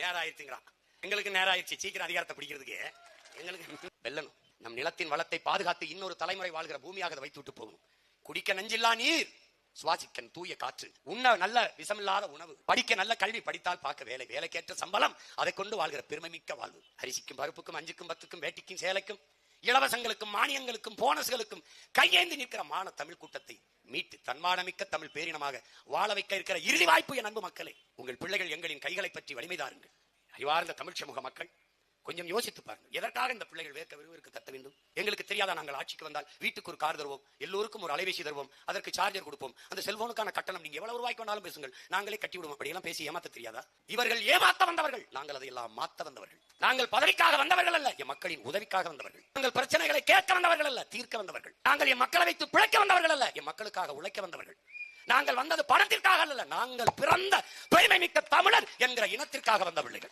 நேரம் ஆயிடுச்சுங்கிறான் எங்களுக்கு நேரம் ஆயிடுச்சு சீக்கிரம் அதிகாரத்தை பிடிக்கிறதுக்கு. எங்களுக்கு வெல்லணும். நம் நிலத்தின் வளத்தை பாதுகாத்து இன்னொரு தலைமுறை வாழ்கிற பூமியாக அதை வைத்து விட்டு போகணும். குடிக்க நஞ்சில்லா நீர் சுவாசிக்கன் தூய காற்று. உண்ண நல்ல விஷமில்லாத உணவு. படிக்க நல்ல கல்வி. படித்தால் பார்க்க வேலை. வேலைக்கேற்ற சம்பளம். அதை கொண்டு வாழ்கிற பெருமை மிக்க வாழ்வு. அரிசிக்கும் பருப்புக்கும் அஞ்சுக்கும் பத்துக்கும் வேட்டிக்கும் சேலைக்கும் இலவசங்களுக்கும் மானியங்களுக்கும் போனஸ்களுக்கும் கையேந்தி நிற்கிற மான தமிழ் கூட்டத்தை மீட்டு தன்மானமிக்க தமிழ் பேரினமாக வாழ வைக்க இருக்கிற இறுதி வாய்ப்பு என் அன்பு மக்களே. உங்கள் பிள்ளைகள் எங்களின் கைகளை பற்றி வலிமைதாருங்கள். அறிவார்ந்த தமிழ் சமூக மக்கள் கொஞ்சம் யோசித்து பாருங்கள். எதற்காக இந்த பிள்ளைகள் வேர்க்க விறுவிறுக்கு கத்த நாங்கள் ஆட்சிக்கு வந்தால் வீட்டுக்கு ஒரு கார் தருவோம் எல்லோருக்கும் ஒரு அலைபேசி தருவோம் அதற்கு சார்ஜர் கொடுப்போம். அந்த செல்போனுக்கான கட்டணம் நீங்க எவ்வளவு ரூபாய்க்கு வேணாலும் பேசுங்கள். நாங்களே கட்டி விடுவோம். அப்படியெல்லாம் பேசி ஏமாத்த தெரியாதா? இவர்கள் ஏமாத்த வந்தவர்கள். நாங்கள் அதையெல்லாம் மாத்த வந்தவர்கள். நாங்கள் பதவிக்காக வந்தவர்கள் அல்ல என் மக்களின் உதவிக்காக வந்தவர்கள். நாங்கள் பிரச்சனைகளை கேட்க வந்தவர்கள் அல்ல தீர்க்க வந்தவர்கள். நாங்கள் என் மக்களை வைத்து பிழைக்க வந்தவர்கள் அல்ல என் மக்களுக்காக உழைக்க வந்தவர்கள். நாங்கள் வந்தது பணத்திற்காக அல்ல நாங்கள் பிறந்த பெருமை மிக்க தமிழர் என்கிற இனத்திற்காக வந்த பிள்ளைகள்.